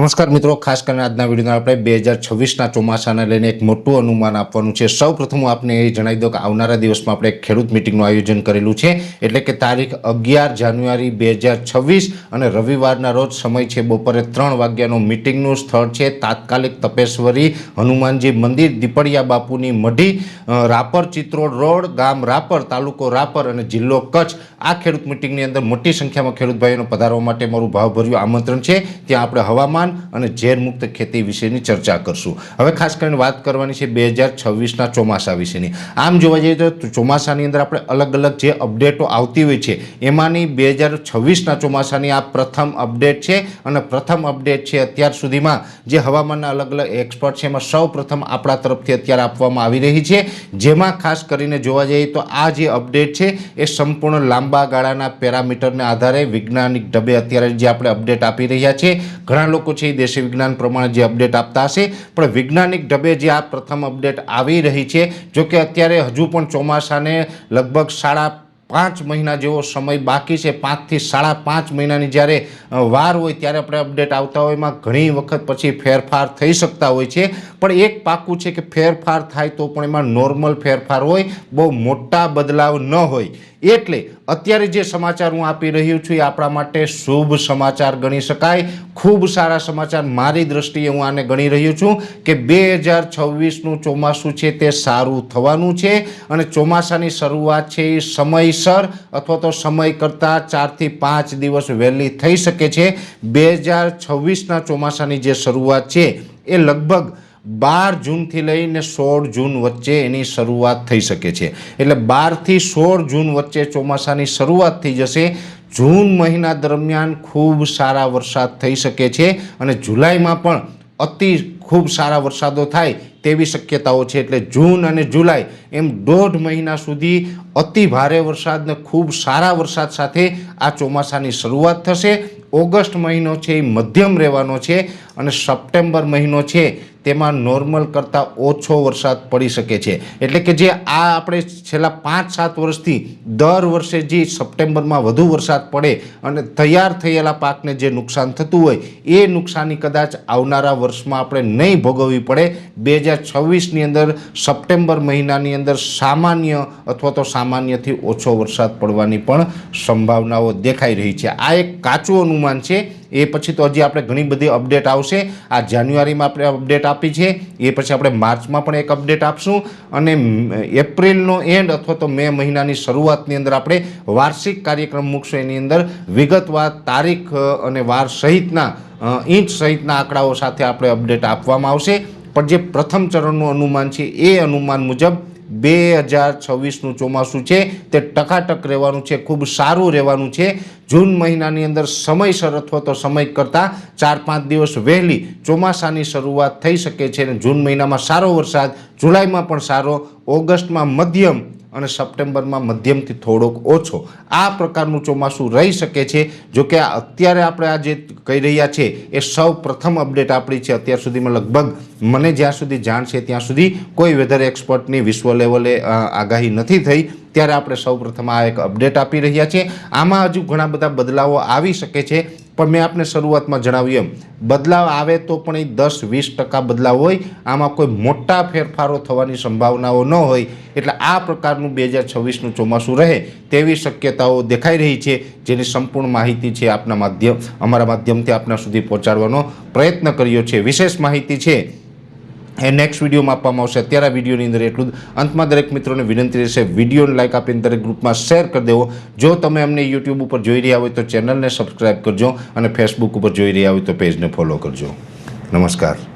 નમસ્કાર મિત્રો, ખાસ કરીને આજના વિડીયોમાં આપણે બે હજાર છવ્વીસના ચોમાસાને લઈને એક મોટું અનુમાન આપવાનું છે. સૌ પ્રથમ આપને એ જણાવી દઉં કે આવનારા દિવસમાં આપણે ખેડૂત મિટિંગનું આયોજન કરેલું છે. એટલે કે તારીખ અગિયાર જાન્યુઆરી બે હજાર છવ્વીસ અને રવિવારના રોજ સમય છે બપોરે ત્રણ વાગ્યાનું મિટિંગનું સ્થળ છે. તાત્કાલિક તપેશ્વરી, હનુમાનજી મંદિર દીપડિયા બાપુની મઢી રાપર, ચિત્રોડ રોડ, ગામ રાપર, તાલુકો રાપર અને જિલ્લો કચ્છ. આ ખેડૂત મિટિંગની અંદર મોટી સંખ્યામાં ખેડૂત ભાઈઓને પધારવા માટે મારું ભાવભર્યું આમંત્રણ છે. ત્યાં આપણે હવામાન અને ઝેરમુક્ત ખેતી વિશેની ચર્ચા કરશું. હવે ખાસ કરીને વાત કરવાની છે બે હજાર છવ્વીસના ચોમાસા વિશેની. આમ જોવા જઈએ તો ચોમાસાની અંદર આપણે અલગ અલગ જે અપડેટો આવતી હોય છે, એમાંની બે હજાર છવ્વીસના ચોમાસાની આ પ્રથમ અપડેટ છે અને પ્રથમ અપડેટ છે અત્યાર સુધીમાં જે હવામાનના અલગ અલગ એક્સપર્ટ છે એમાં સૌ આપણા તરફથી અત્યારે આપવામાં આવી રહી છે. જેમાં ખાસ કરીને જોવા જઈએ તો આ જે અપડેટ છે એ સંપૂર્ણ લાંબા ગાળાના પેરામીટરને આધારે વૈજ્ઞાનિક ઢબે અત્યારે જે આપણે અપડેટ આપી રહ્યા છે. ઘણા લોકો છે એ દેશી વિજ્ઞાન પ્રમાણે જે અપડેટ આપતા હશે. પણ વૈજ્ઞાનિક ઢબે જે આ પ્રથમ અપડેટ આવી રહી છે જોકે અત્યારે હજુ પણ ચોમાસાને લગભગ સાડા પાંચ મહિના જેવો સમય બાકી છે. પાંચથી સાડા પાંચ મહિનાની જ્યારે વાર હોય ત્યારે આપણે અપડેટ આવતા હોય, એમાં ઘણી વખત પછી ફેરફાર થઈ શકતા હોય છે. પણ એક પાકું છે કે ફેરફાર થાય તો પણ એમાં નોર્મલ ફેરફાર હોય, બહુ મોટા બદલાવ ન હોય. એટલે અત્યારે જે સમાચાર હું આપી રહ્યો છું એ આપણા માટે શુભ સમાચાર ગણી શકાય. ખૂબ સારા સમાચાર મારી દ્રષ્ટિએ હું આને ગણી રહ્યો છું કે બે હજાર છવ્વીસનું ચોમાસું છે તે સારું થવાનું છે અને ચોમાસાની શરૂઆત છે એ સમયસર અથવા તો સમય કરતાં ચારથી પાંચ દિવસ વહેલી થઈ શકે છે. બે હજાર છવ્વીસના ચોમાસાની જે શરૂઆત છે એ લગભગ બાર જૂનથી લઈને સોળ જૂન વચ્ચે એની શરૂઆત થઈ શકે છે. એટલે બારથી સોળ જૂન વચ્ચે ચોમાસાની શરૂઆત થઈ જશે. જૂન મહિના દરમિયાન ખૂબ સારા વરસાદ થઈ શકે છે અને જુલાઈમાં પણ અતિ ખૂબ સારા વરસાદો થાય તેવી શક્યતાઓ છે. એટલે જૂન અને જુલાઈ એમ દોઢ મહિના સુધી અતિ ભારે વરસાદને ખૂબ સારા વરસાદ સાથે આ ચોમાસાની શરૂઆત થશે. ઓગસ્ટ મહિનો છે એ મધ્યમ રહેવાનો છે. અને સપ્ટેમ્બર મહિનો છે, તેમાં નોર્મલ કરતાં ઓછો વરસાદ પડી શકે છે. એટલે કે જે આ આપણે છેલ્લા પાંચ સાત વર્ષથી દર વર્ષે જે સપ્ટેમ્બરમાં વધુ વરસાદ પડે અને તૈયાર થયેલા પાકને જે નુકસાન થતું હોય, એ નુકસાની કદાચ આવનારા વર્ષમાં આપણે નહીં ભોગવવી પડે. બે હજાર છવ્વીસની અંદર સપ્ટેમ્બર મહિનાની અંદર સામાન્ય અથવા તો સામાન્યથી ઓછો વરસાદ પડવાની પણ સંભાવનાઓ દેખાઈ રહી છે. આ એક કાચું અનુમાન છે એ પછી તો હજી આપણે ઘણી બધી અપડેટ આવશે. આ જાન્યુઆરીમાં આપણે અપડેટ આપી છે. એ પછી આપણે માર્ચમાં પણ એક અપડેટ આપશું. અને એપ્રિલનો એન્ડ અથવા તો મે મહિનાની શરૂઆતની અંદર આપણે વાર્ષિક કાર્યક્રમ મૂકશું. એની અંદર વિગતવાર તારીખ અને વાર સહિતના ઇંચ સહિતના આંકડાઓ સાથે આપણે અપડેટ આપવામાં આવશે. પણ જે પ્રથમ ચરણનું અનુમાન છે, એ અનુમાન મુજબ બે હજાર છવ્વીસનું ચોમાસું છે. તે ટકાટક રહેવાનું છે, ખૂબ સારું રહેવાનું છે. જૂન મહિનાની અંદર સમયસર અથવા તો સમય કરતાં ચાર પાંચ દિવસ વહેલી ચોમાસાની શરૂઆત થઈ શકે છે અને જૂન મહિનામાં સારો વરસાદ, જુલાઈમાં પણ સારો, ઓગસ્ટમાં મધ્યમ અને સપ્ટેમ્બરમાં મધ્યમથી થોડોક ઓછો આ પ્રકારનું ચોમાસું રહી શકે છે. જો કે અત્યારે આપણે આ જે કહી રહ્યા છે, એ સૌ પ્રથમ અપડેટ આપણી છે. અત્યાર સુધીમાં લગભગ મને જ્યાં સુધી જાણ છે, ત્યાં સુધી કોઈ વેધર એક્સપર્ટની વિશ્વ લેવલે આગાહી નથી થઈ. ત્યારે આપણે સૌ આ એક અપડેટ આપી રહ્યા છીએ આમાં હજુ ઘણા બધા બદલાવો આવી શકે છે. પણ મેં આપને શરૂઆતમાં જણાવ્યું એમ, બદલાવ આવે તો પણ એ દસ, વીસ ટકા બદલાવ હોય, આમાં કોઈ મોટા ફેરફારો થવાની સંભાવનાઓ ન હોય, એટલે આ પ્રકારનું બે હજાર છવ્વીસનું ચોમાસું રહે તેવી શક્યતાઓ દેખાઈ રહી છે, જેની સંપૂર્ણ માહિતી છે આપના માધ્યમ, અમારા માધ્યમથી આપના સુધી પહોંચાડવાનો પ્રયત્ન કર્યો છે. વિશેષ માહિતી છે એ નેક્સ્ટ વિડીયોમાં આપવામાં આવશે. અત્યારે આ વિડીયોની અંદર એટલું જ. અંતમાં દરેક મિત્રોને વિનંતી રહેશે વિડીયોને લાઇક આપીને દરેક ગ્રુપમાં શેર કરી દેવો. જો તમે અમને યુટ્યુબ ઉપર જોઈ રહ્યા હોય તો ચેનલને સબસ્ક્રાઇબ કરજો અને ફેસબુક ઉપર જોઈ રહ્યા હોય તો પેજને ફોલો કરજો. નમસ્કાર.